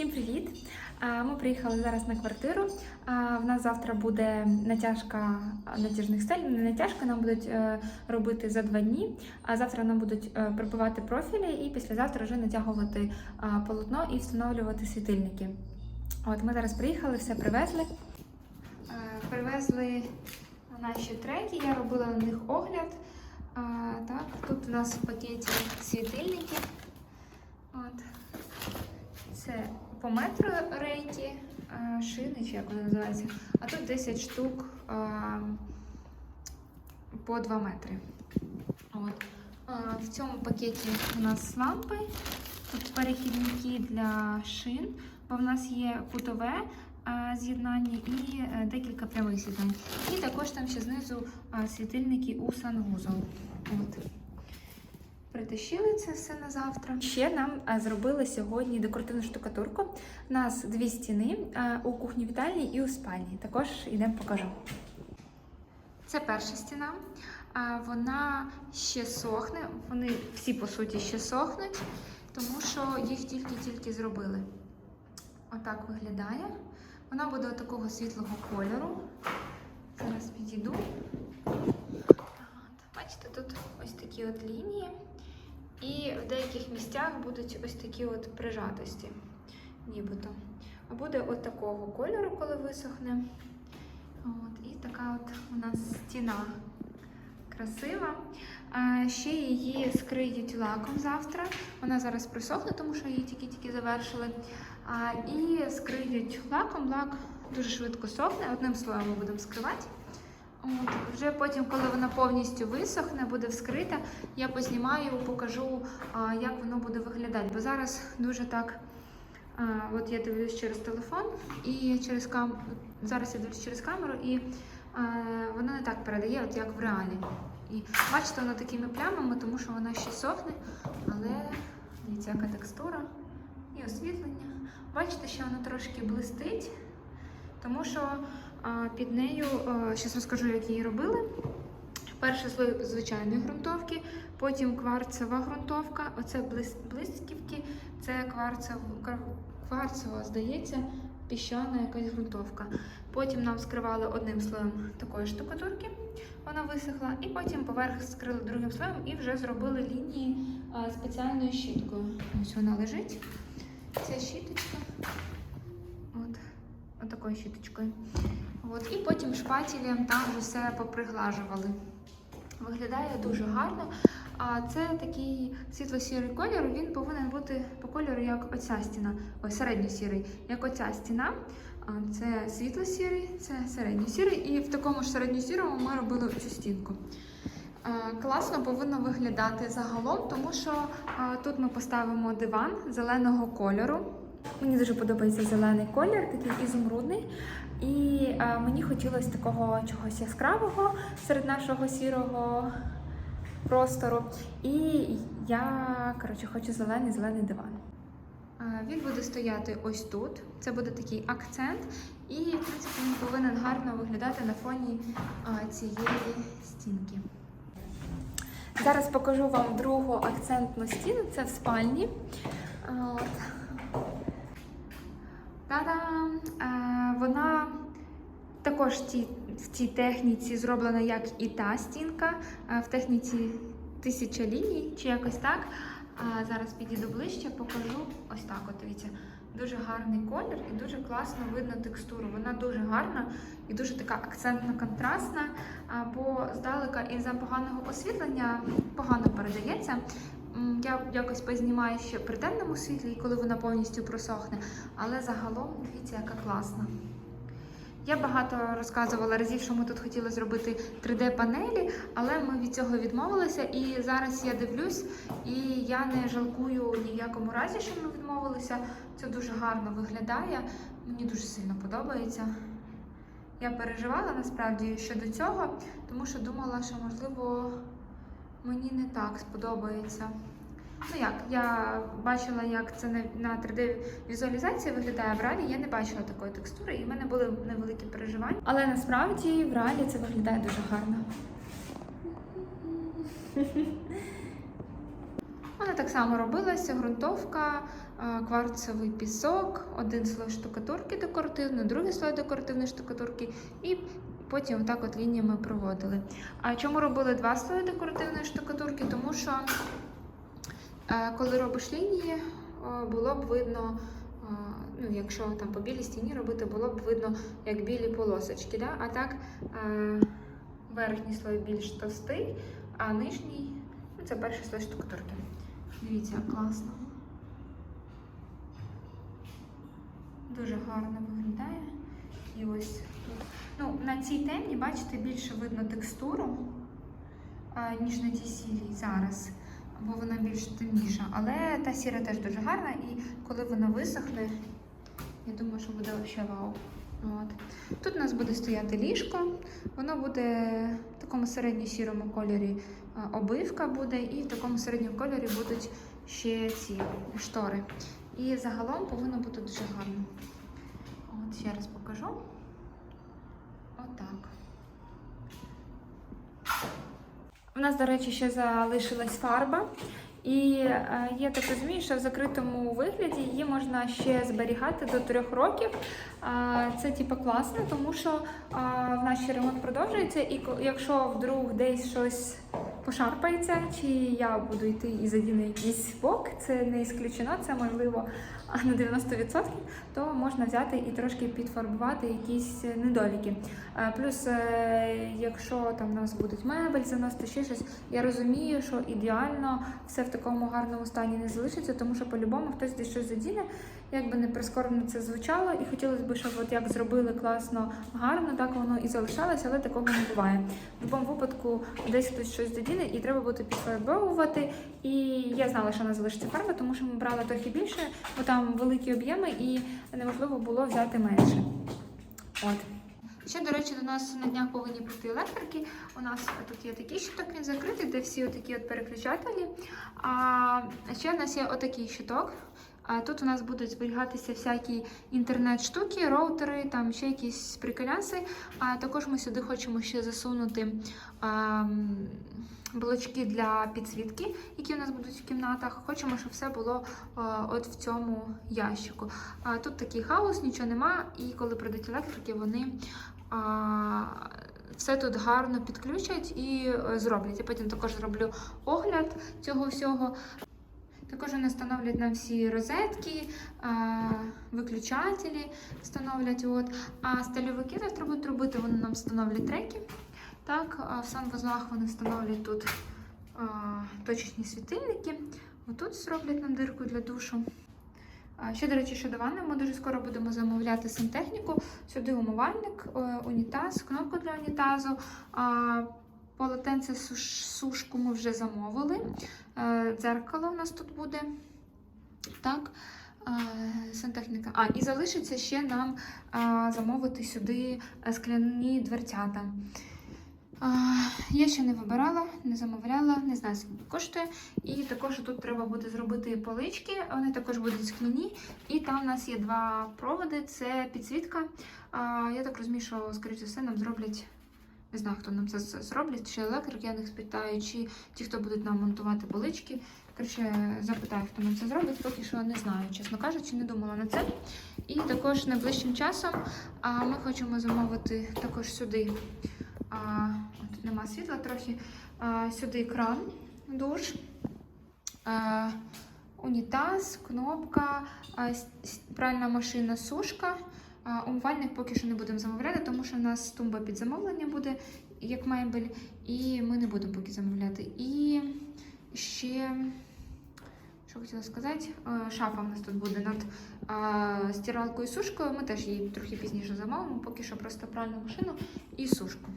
Всім привіт! Ми приїхали зараз на квартиру. В нас завтра буде натяжка натяжних стель. Не натяжка нам будуть е, робити за два дні. А завтра нам будуть е, прибивати профілі і післязавтра вже натягувати полотно і встановлювати світильники. От ми зараз приїхали, все привезли. Привезли наші треки, я робила на них огляд. Так, тут у нас в пакеті світильники. От. Це по метру рейки, а, шини, чи як вони називаються. А тут 10 штук по 2 метри. От. В цьому пакеті у нас лампи, тут перехідники для шин, бо в нас є кутове з'єднання і е, декілька прямих з'єднань. І також там ще знизу світильники у санвузол. От. Притащили це все на завтра. Ще нам зробили сьогодні декоративну штукатурку. У нас дві стіни у кухні вітальні і у спальні. Також йдемо покажу. Це перша стіна. Вона ще сохне. Вони всі по суті ще сохнуть, тому що їх тільки-тільки зробили. Отак виглядає. Вона буде такого світлого кольору. Зараз підійду. Бачите, тут ось такі от лінії. І в деяких місцях будуть ось такі от прижатості, нібито. А буде от такого кольору, коли висохне. От, і така от у нас стіна красива. А, ще її скриють лаком завтра. Вона зараз присохне, тому що її тільки-тільки завершили. А, і скриють лаком. Лак дуже швидко сохне. Одним слоєм ми будемо скривати. От, вже потім, коли вона повністю висохне, буде вскрита, я познімаю, покажу, як воно буде виглядати. Бо зараз дуже так. От я дивлюсь через телефон і через кам... зараз я дивлюсь через камеру, і а, воно не так передає, от як в реалі. І бачите, воно такими плямами, тому що вона ще сохне, але дивіться, яка текстура і освітлення. Бачите, що воно трошки блистить, тому що під нею, зараз розкажу, як її робили. Перший слой звичайної ґрунтовки, потім кварцева ґрунтовка, оце блисківки, це кварцева, кварцева, здається, піщана якась ґрунтовка. Потім нам скривали одним слоєм такої штукатурки, вона висохла, і потім поверх скрили другим слоєм і вже зробили лінії спеціальною щіткою. Ось вона лежить. Ця щіточка. От, отакою щіточкою. От, і потім шпателем там вже все поприглажували. Виглядає дуже гарно. А це такий світло-сірий колір, він повинен бути по кольору, як оця стіна, ой, середньо-сірий, як оця стіна. Це світло-сірий, це середньо-сірий, і в такому ж середньо-сірому ми робили цю стінку. Класно повинно виглядати загалом, тому що тут ми поставимо диван зеленого кольору. Мені дуже подобається зелений колір, такий ізумрудний. І а, мені хотілося такого чогось яскравого серед нашого сірого простору. І я коротше, хочу зелений зелений диван. Він буде стояти ось тут. Це буде такий акцент, і в принципі він повинен гарно виглядати на фоні а, цієї стінки. Зараз покажу вам другу акцентну стіну. Це в спальні. От. Та-дам! Е, Вона також в цій, техніці зроблена, як і та стінка. Е, В техніці тисяча ліній чи якось так. А зараз підійду ближче, покажу ось так. От дивіться. Дуже гарний колір і дуже класно видно текстуру. Вона дуже гарна і дуже така акцентно контрастна. Бо здалека із-за поганого освітлення погано передається. Я якось познімаю ще при темному світлі, коли вона повністю просохне. Але загалом дивіться, яка класна. Я багато розказувала разів, що ми тут хотіли зробити 3D-панелі, але ми від цього відмовилися. І зараз я дивлюсь, і я не жалкую ні в якому разі, що ми відмовилися. Це дуже гарно виглядає. Мені дуже сильно подобається. Я переживала насправді щодо цього, тому що думала, що можливо мені не так сподобається. Ну як, я бачила, як це на, на 3D-візуалізації виглядає в реалі. Я не бачила такої текстури, і в мене були невеликі переживання. Але насправді в реалі це виглядає дуже гарно. Вона так само робилася, ґрунтовка, кварцевий пісок, один слой штукатурки декоративної, другий слой декоративної штукатурки, і потім отак от лініями проводили. А чому робили два слої декоративної штукатурки? Тому що е, коли робиш лінії, було б видно. е, Ну, якщо там по білій стіні робити, було б видно, як білі полосочки. Да? А так е, верхній слой більш товстий, а нижній ну, це перший слой штукатурки. Дивіться, класно. Дуже гарно виглядає. І ось. Ну, на цій темі, бачите, більше видно текстуру, ніж на тій сірій зараз, бо вона більш темніша. Але та сіра теж дуже гарна, і коли вона висохне, я думаю, що буде взагалі вау. От. Тут у нас буде стояти ліжко, воно буде в такому середньо-сірому кольорі обивка буде, і в такому середньому кольорі будуть ще ці штори. І загалом повинно бути дуже гарно. От ще раз покажу. Отак. У нас, до речі, ще залишилась фарба. І є так розумію, що в закритому вигляді її можна ще зберігати до трьох років. Е, це типу класно, тому що е, в нас ремонт продовжується, і якщо вдруг десь щось пошарпається, чи я буду йти і задіну якийсь бок, це не ісключено, це можливо на 90%, то можна взяти і трошки підфарбувати якісь недоліки. Е, Плюс, е, якщо там у нас будуть мебель заносити, ще щось, я розумію, що ідеально все в такому гарному стані не залишиться, тому що по-любому хтось десь щось задіне, як би не прискорбно це звучало, і хотілося б, щоб от як зробили класно, гарно, так воно і залишалося, але такого не буває. В будь-якому випадку десь хтось щось задіне, і треба буде підфарбовувати. І я знала, що вона залишиться фарба, тому що ми брали трохи більше, бо там великі об'єми, і неможливо було взяти менше. От. Ще, до речі, до нас на днях повинні прийти електрики. У нас тут є такий щиток, він закритий, де всі отакі от переключателі. А ще в нас є отакий щиток. Тут у нас будуть зберігатися всякі інтернет-штуки, роутери, там ще якісь приколяси. А також ми сюди хочемо ще засунути а, блочки для підсвітки, які у нас будуть в кімнатах. Хочемо, щоб все було а, от в цьому ящику. А, тут такий хаос, нічого нема, і коли прийдуть електрики, вони а, все тут гарно підключать і е, зроблять. Я потім також зроблю огляд цього всього. Також вони встановлять нам всі розетки, виключателі встановлять. От. А стильовики завтра будуть робити, вони нам встановлять треки. Так, в санвузлах вони встановлять тут точечні світильники. Отут зроблять нам дирку для душу. Ще, до речі, щодо ванни, ми дуже скоро будемо замовляти сантехніку. Сюди умивальник, е, унітаз, кнопку для унітазу. Полотенце сушку ми вже замовили. Е, Дзеркало у нас тут буде. Так. е, Сантехніка. А, і залишиться ще нам замовити сюди е, скляні дверцята. Я ще не вибирала, не замовляла, не знаю, скільки коштує. І також тут треба буде зробити полички, вони також будуть скляні. І там у нас є два проводи: це підсвітка. Я так розумію, що, скоріше все, нам зроблять. Не знаю, хто нам це зроблять, чи електрик, я них спитаю, чи ті, хто будуть нам монтувати полички. Коротше, запитаю, хто нам це зробить, поки що не знаю, чесно кажучи, не думала на це. І також найближчим часом а, ми хочемо замовити також сюди. А, от нема світла трохи. А, сюди кран, душ, а, унітаз, кнопка, а, пральна машина, сушка. Умивальник поки що не будемо замовляти, тому що в нас тумба під замовлення буде, як мебель, і ми не будемо поки замовляти. І ще, що хотіла сказати, шафа в нас тут буде над стиралкою і сушкою. Ми теж її трохи пізніше замовимо, поки що просто пральну машину і сушку.